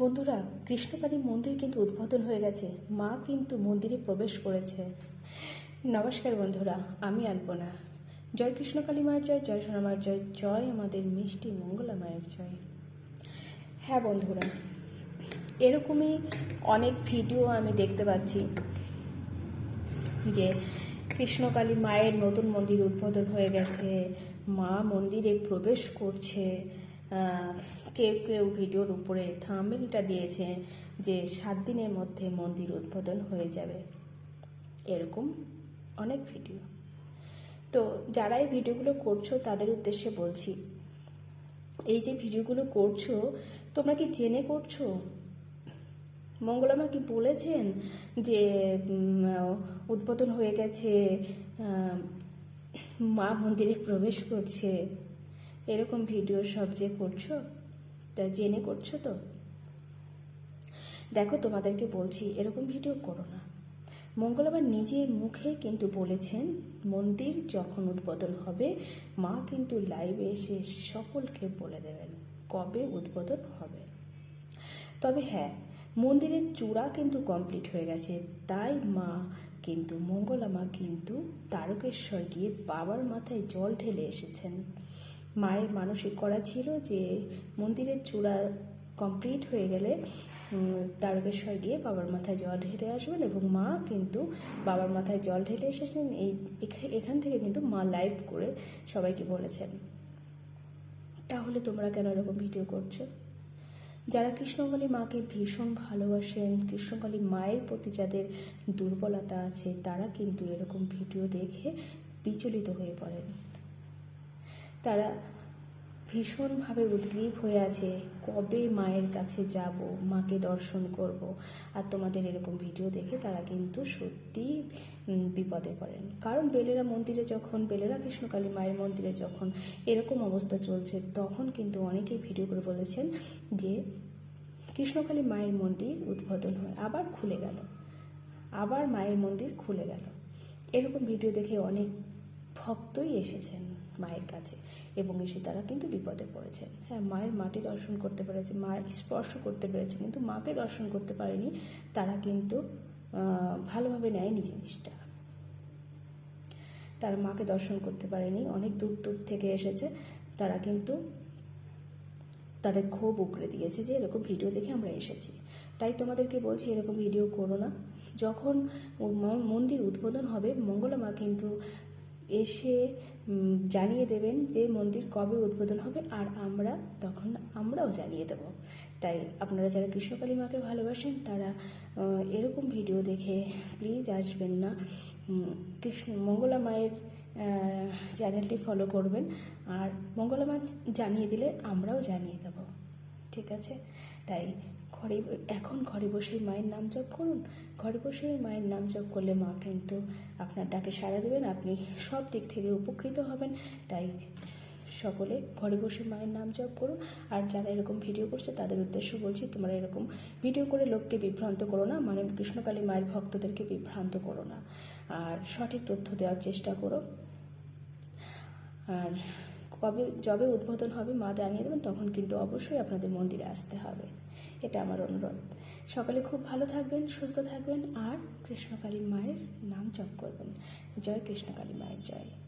বন্ধুরা, কৃষ্ণকালী মন্দির কিন্তু উদ্বোধন হয়ে গেছে। মা কিন্তু মন্দিরে প্রবেশ করেছে। নমস্কার বন্ধুরা, আমি আলপনা। জয় কৃষ্ণকালী মায়ের জয় জয় সোনামার জয় জয় আমাদের মিষ্টি মঙ্গলা মায়ের জয়। হ্যাঁ বন্ধুরা, এরকমই অনেক ভিডিও আমি দেখতে পাচ্ছি যে কৃষ্ণকালী মায়ের নতুন মন্দির উদ্বোধন হয়ে গেছে, মা মন্দিরে প্রবেশ করছে কেউ কেউ ভিডিওর উপরে থাম্বেলটা দিয়েছে যে সাত দিনের মধ্যে মন্দির উদ্বোধন হয়ে যাবে। এরকম অনেক ভিডিও। তো যারা এই ভিডিওগুলো করছ, তাদের উদ্দেশ্যে বলছি, এই যে ভিডিওগুলো করছ, তোমরা কি জেনে করছ? মঙ্গলামা কি বলেছেন যে উদ্বোধন হয়ে গেছে মা মন্দিরে প্রবেশ করছে? এরকম ভিডিও সব যে করছ? তা জেনে করছ তো? দেখো, তোমাদেরকে বলছি, এরকম ভিডিও করো না। মঙ্গলবার নিজের মুখে কিন্তু বলেছেন, মন্দির যখন উদ্বোধন হবে, মা কিন্তু লাইভে এসে সকলকে বলে দেবেন কবে উদ্বোধন হবে। তবে হ্যাঁ মন্দিরের চূড়া কিন্তু কমপ্লিট হয়ে গেছে, তাই মা কিন্তু, মঙ্গলা মা কিন্তু তারকেশ্বর গিয়ে বাবার মাথায় জল ঢেলে এসেছেন। মায়ের মানসিক করা ছিল যে মন্দিরের চূড়া কমপ্লিট হয়ে গেলে তারকেশ্বর গিয়ে বাবার মাথায় জল ঢেলে আসবেন এবং মা কিন্তু বাবার মাথায় জল ঢেলে এসেছেন। এই এখা- এখান থেকে কিন্তু মা লাইভ করে সবাইকে বলেছেন। তাহলে তোমরা কেন এরকম ভিডিও করছ? যারা কৃষ্ণকালী মাকে ভীষণ ভালোবাসেন, কৃষ্ণকালী মায়ের প্রতি যাদের দুর্বলতা আছে, তারা কিন্তু এরকম ভিডিও দেখে বিচলিত হয়ে পড়েন। তারা ভীষণভাবে উদ্গ্রীব হয়ে আছে, কবে মায়ের কাছে যাব? মাকে দর্শন করব। আর তোমাদের এরকম ভিডিও দেখে তারা কিন্তু সত্যি বিপদে পড়েন। কারণ বেলেরা মন্দিরে যখন, বেলেরা কৃষ্ণকালী মায়ের মন্দিরে যখন এরকম অবস্থা চলছে, তখন কিন্তু অনেকেই ভিডিও করে বলেছেন যে, কৃষ্ণকালী মায়ের মন্দির উদ্বোধন হয়, আবার খুলে গেল। আবার মায়ের মন্দির খুলে গেল। এরকম ভিডিও দেখে অনেক ভক্তই এসেছেন মায়ের কাছে। এবং এসে তারা কিন্তু বিপদে পড়েছেন হ্যাঁ মায়ের মাটি দর্শন করতে পেরেছে, মায়ের স্পর্শ করতে পেরেছে, কিন্তু মাকে দর্শন করতে পারেনি, তারা কিন্তু ভালোভাবে নেয়নি জিনিসটা। তারা মাকে দর্শন করতে পারেনি, অনেক দূর দূর থেকে এসেছে, তারা কিন্তু তাদের ক্ষোভ উগড়ে দিয়েছে যে এরকম ভিডিও দেখে আমরা এসেছি। তাই তোমাদেরকে বলছি, এরকম ভিডিও করো না। যখন মন্দির উদ্বোধন হবে, মঙ্গলা মা কিন্তু এসে জানিয়ে দেবেন যে মন্দির কবে উদ্বোধন হবে আর আমরা তখন আমরাও জানিয়ে দেব। তাই আপনারা যারা কৃষ্ণকালী মাকে ভালোবাসেন তারা এরকম ভিডিও দেখে প্লিজ আসবেন না। কৃষ্ণ, মঙ্গলা মায়ের চ্যানেলটি ফলো করবেন আর মঙ্গলা মা জানিয়ে দিলে আমরাও জানিয়ে দেব। ঠিক আছে? তাই ঘরে এখন ঘরে বসেই মায়ের নাম জপ করুন। ঘরে বসেই মায়ের নাম জপ করলে মা কিন্তু আপনার ডাকে সাড়া দেবেন, আপনি সব দিক থেকে উপকৃত হবেন। তাই সকলে ঘরে বসে মায়ের নাম জপ করুন। আর যারা এরকম ভিডিও করছে, তাদের উদ্দেশ্য বলছি, তোমরা এরকম ভিডিও করে লোককে বিভ্রান্ত করো না মানে কৃষ্ণকালী মায়ের ভক্তদেরকে বিভ্রান্ত করো না। আর সঠিক তথ্য দেওয়ার চেষ্টা করো। আর কবে, যবে উদ্বোধন হবে মা জানিয়ে দেবেন, তখন কিন্তু অবশ্যই আপনাদের মন্দিরে আসতে হবে। এটা আমার অনুরোধ। সকালে খুব ভালো থাকবেন, সুস্থ থাকবেন, আর কৃষ্ণকালী মায়ের নাম জপ করবেন। জয় কৃষ্ণকালী মায়ের জয়।